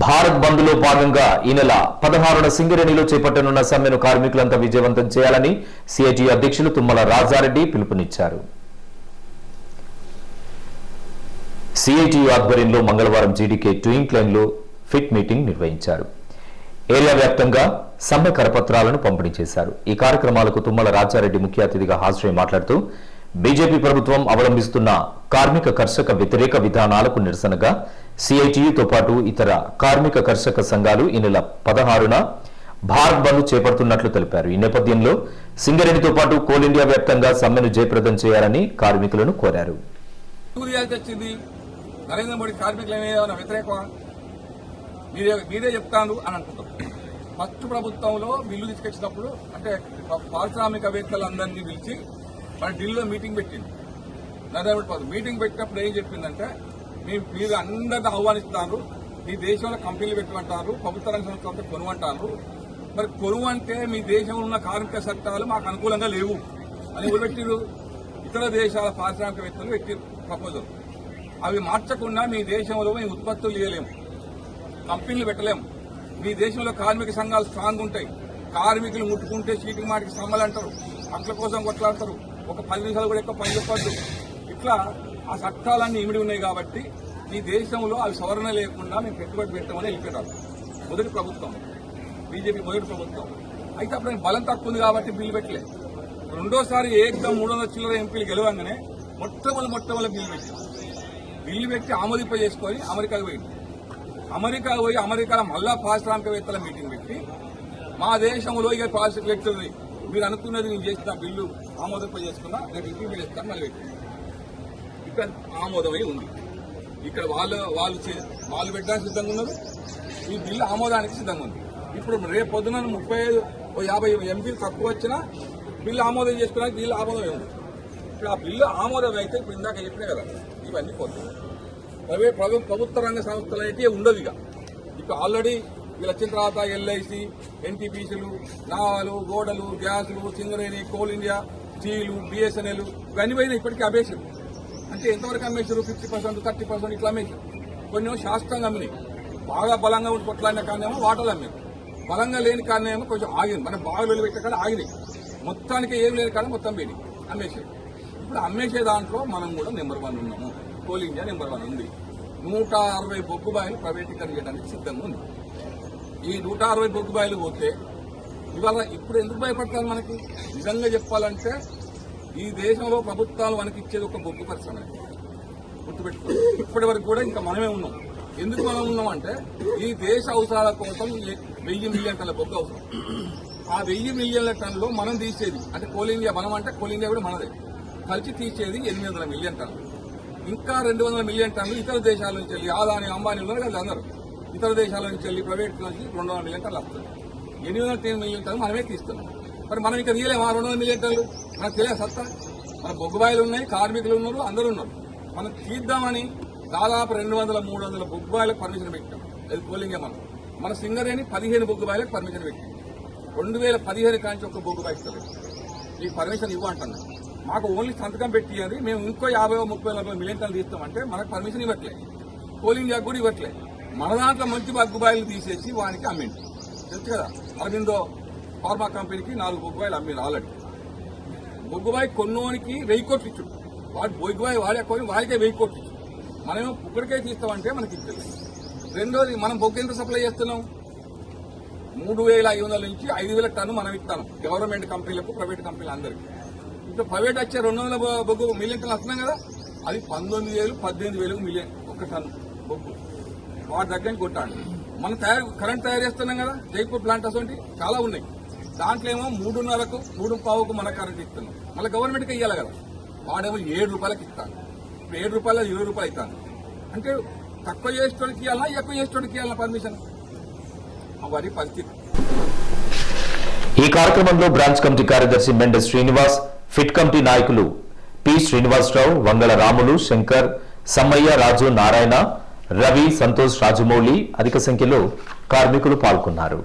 భారత్ బంద్లో భాగంగా ఈ నెల పదహారున సింగరేణిలో చేపట్టనున్న సమ్మెను కార్మికులంతా విజయవంతం చేయాలని సిఐటి అధ్యక్షులు తుమ్మల రాజారెడ్డి పిలుపునిచ్చారు. సిఐటి ఆధ్వర్యంలో మంగళవారం జీడీకే ట్వింక్ లైన్లో ఫిట్ మీటింగ్ నిర్వహించారు. ఏరియా వ్యాప్తంగా సమ్మె కరపత్రాలను పంపిణీ చేశారు. ఈ కార్యక్రమాలకు తుమ్మల రాజారెడ్డి ముఖ్య అతిథిగా హాజరై మాట్లాడుతూ బీజేపీ ప్రభుత్వం అవలంబిస్తున్న కార్మిక కర్షక వ్యతిరేక విధానాలకు నిరసనగా సిఐటియుతో పాటు ఇతర కార్మిక కర్షక సంఘాలు ఈ నెల పదహారున భారత్ బంద్ చేపడుతున్నట్లు తెలిపారు. ఈ నేపథ్యంలో సింగరేణితో పాటు కోల్ ఇండియా వ్యాప్తంగా సమ్మెను జయప్రదం చేయాలని కార్మికులను కోరారు. వచ్చింది. నరేంద్ర మోడీ కార్మికులు ఏమైనా వ్యతిరేక మీరే మీరే చెప్తాను అని అనుకుంటాం. ఫస్ట్ ప్రభుత్వంలో బిల్లు తీసుకొచ్చినప్పుడు అంటే పారిశ్రామికవేత్తలందరినీ పిలిచి మన ఢిల్లీలో మీటింగ్ పెట్టింది. నరేంద్ర మోడీ మీటింగ్ పెట్టినప్పుడు ఏం చెప్పిందంటే మేము మీరు అందరిని ఆహ్వానిస్తున్నారు మీ దేశంలో కంపెనీలు పెట్టమంటారు ప్రభుత్వ రంగ సంస్థలతో కొనుమంటారు మరి కొనువు అంటే మీ దేశంలో ఉన్న కార్మిక చట్టాలు మాకు అనుకూలంగా లేవు అని ఎవరు పెట్టిరు ఇతర దేశాల పారిశ్రామికవేత్తలు పెట్టిరు ప్రపోజల్ అవి మార్చకుండా మీ దేశంలో మేము ఉత్పత్తులు చేయలేము కంపెనీలు పెట్టలేము. మీ దేశంలో కార్మిక సంఘాలు స్ట్రాంగ్ ఉంటాయి. కార్మికులు ముట్టుకుంటే చీటికి మాటికి సమ్మలు అంటారు అట్ల కోసం కొట్లాడతారు. ఒక పది నిమిషాలు కూడా ఎక్కువ పని చెప్పొద్దు. ఇట్లా ఆ చట్టాలన్నీ ఇమిడి ఉన్నాయి కాబట్టి ఈ దేశంలో అవి సవరణ లేకుండా మేము పెట్టుబడి పెట్టామని వెళ్ళిపోయారు మొదటి ప్రభుత్వం. బీజేపీ మొదటి ప్రభుత్వం. అయితే అప్పుడు బలం తక్కువ ఉంది కాబట్టి బిల్లు పెట్టలేదు రెండోసారి ఏకదం మూడు వందల చిల్లర ఎంపీలు గెలవంగానే మొట్టమొదటి మొట్టమొదటి బిల్లు పెట్టాం బిల్లు పెట్టి ఆమోదింప చేసుకొని అమెరికాకు పోయింది. అమెరికా పోయి అమెరికాలో మళ్ళా పారిశ్రామికవేత్తల మీటింగ్ పెట్టి మా దేశంలో ఇక పారిశ్రామికవేత్తలు మీరు అనుకున్నది నేను చేసిన బిల్లు ఆమోదింప చేసుకున్నా రేపు ఇంప్లిమెంట్ చేస్తాను మళ్ళీ ఇక్కడ ఆమోదమై ఉంది. ఇక్కడ వాళ్ళు వాళ్ళు చే- వాళ్ళు పెట్టడానికి సిద్ధంగా ఉన్నారు. ఈ బిల్లు ఆమోదానికి సిద్ధంగా ఉంది. ఇప్పుడు రేపు పొద్దున ముప్పై ఐదు ఓ యాభై ఎంపీలు తక్కువ వచ్చినా బిల్లు ఆమోదం చేసుకోవడానికి బిల్లు ఆమోదం ఉంది. ఇప్పుడు ఆ బిల్లు ఆమోదం అయితే ఇప్పుడు ఇందాక చెప్పినా కదా ఇవన్నీ పోతాయి. ప్రైవేట్ ప్రభు- ప్రభుత్వ రంగ సంస్థలు అయితే ఉండదు ఇక. ఇప్పుడు ఆల్రెడీ వీళ్ళు వచ్చిన తర్వాత ఎల్ఐసి ఎన్టీపీసీలు నావాలు గోడలు గ్యాసులు Singareni coal India steel BSNL ఇవన్నీ పోయినా ఇప్పటికీ అమ్మేశారు. అంటే ఎంతవరకు అమ్మేశారు? ఫిఫ్టీ పర్సెంట్ థర్టీ పర్సెంట్ ఇట్లా అమ్మేశారు. కొన్ని శాస్త్రంగా అమ్మినాయి. బాగా బలంగా ఉండి కొట్లాడిన కారణేమో వాటలు అమ్మారు. బలంగా లేని కారణేమో కొంచెం ఆగింది. మన బాగా పెట్టే కానీ ఆగినాయి. మొత్తానికి ఏం లేని కానీ మొత్తం పోయినాయి. అమ్మేశారు. ఇప్పుడు అమ్మేసే దాంట్లో మనం కూడా నెంబర్ వన్ ఉన్నాము. కోల్ ఇండియా నెంబర్ వన్ ఉంది. నూట అరవై బొగ్గు బాయిలు ప్రైవేటీకరణ చేయడానికి సిద్ధంగా ఉంది. ఈ నూట అరవై బొగ్గుబాయిలు పోతే ఇవాళ ఇప్పుడు ఎందుకు భయపడతారు మనకి? నిజంగా చెప్పాలంటే ఈ దేశంలో ప్రభుత్వాలు మనకి ఇచ్చేది ఒక బొగ్గు పరిశ్రమ. గుర్తుపెట్టుకో ఇప్పటి వరకు కూడా ఇంకా మనమే ఉన్నాం. ఎందుకు మనం ఉన్నాం అంటే ఈ దేశ అవసరాల కోసం వెయ్యి మిలియన్ టన్ల బొగ్గు అవసరం. ఆ వెయ్యి మిలియన్ల టన్లో మనం తీసేది అంటే కోల్ ఇండియా మనం అంటే కోల్ ఇండియా కూడా మనదే. కలిసి తీసేది ఎనిమిది వందల మిలియన్ టన్లు ఇంకా రెండు వందల మిలియన్ టన్లు ఇతర దేశాల నుంచి వెళ్ళి ఆదాని అంబానీ ఉన్నారు కదా అందరూ. ఇతర దేశాల నుంచి వెళ్ళి ప్రైవేట్ నుంచి రెండు వందల మిలియన్ టన్నులు వస్తుంది ఎనిమిది వందల తొమ్మిది మిలియన్ టన్ను మనమే తీస్తున్నాం. మరి మనం ఇంకా తీయలేము? ఆ రెండు వందల మిలియన్ టన్నులు? మనకు తెలియదు సత్తా. మన బొగ్గుబాయిలు ఉన్నాయి కార్మికులు ఉన్నారు అందరూ ఉన్నారు. మనం తీద్దామని దాదాపు రెండు వందల మూడు వందల బొగ్గుబాయిలకు పర్మిషన్ పెట్టాం. అది పోలింగే మనం. మన సింగరేణి పదిహేను బొగ్గుబాయిలకు పర్మిషన్ పెట్టాం. రెండు వేల పదిహేను కాంచి ఒక బొగ్గుబాయి ఇస్తారు మీకు పర్మిషన్ ఇవ్వంటున్నా మాకు ఓన్లీ సంతకం పెట్టి అది. మేము ఇంకో యాభై ముప్పై నలభై మిలియన్ టన్నులు తీస్తామంటే మనకు పర్మిషన్ ఇవ్వట్లేదు పోలింగ్ జాగ్ కూడా ఇవ్వట్లేదు మన దాంట్లో మంచి బగ్గుబాయిలు తీసేసి వానికి అమ్మిండు. తెలుసు కదా? అరవిందో ఫార్మా కంపెనీకి నాలుగు బొగ్గుబాయిలు అమ్మిండు ఆల్రెడీ. బొగ్గుబాయి కొన్నోనికి వెయ్యి కోట్లు ఇచ్చు వాడు బొగ్గుబాయి వాడే కొని వాడికే వెయ్యి కోట్లు ఇచ్చుడు. మనమేమో పుక్కడికే తీస్తామంటే మనకి ఇచ్చలేదు రెండోది మనం బొగ్గు ఎంత సప్లై చేస్తున్నాం? మూడు వేల ఐదు వందల నుంచి ఐదు వేల టన్ను మనం ఇస్తాను గవర్నమెంట్ కంపెనీలకు ప్రైవేట్ కంపెనీలు అందరికి. ఇప్పుడు ప్రైవేట్ వచ్చే రెండు వందల బొగ్గు మిలియన్ టన్ను వస్తున్నాం కదా? అది పంతొమ్మిది వేలు పద్దెనిమిది వేలు మిలియన్ ఒక టన్ను బొగ్గు. వాటి దగ్గర నుంచి కొట్టాడు మనం తయారు కరెంట్ తయారు చేస్తున్నాం కదా జైపూర్ ప్లాంట్ అసలు చాలా ఉన్నాయి. దాంట్లో ఏమో మూడున్నరకు మూడు పావుకు మన కరెంట్ ఇస్తున్నాం. మళ్ళీ గవర్నమెంట్కి ఇవ్వాలి కదా. వాడేమో ఏడు రూపాయలకి ఇస్తాను ఇప్పుడు ఏడు రూపాయలు ఇరవై రూపాయలు ఇస్తాను అంటే తక్కువ చేసేటోడికి ఇవ్వాలా ఎక్కువ చేసేటోడికి ఇవ్వాలా పర్మిషన్ వారి పరిస్థితి. ఈ కార్యక్రమంలో బ్రాంచ్ కమిటీ కార్యదర్శి మెండ శ్రీనివాస్ ఫిట్ కమిటీ నాయకులు పి శ్రీనివాసరావు వంగళ రాములు శంకర్ సమ్మయ్య రాజు నారాయణ రవి సంతోష్ రాజమౌళి అధిక సంఖ్యలో కార్మికులు పాల్గొన్నారు.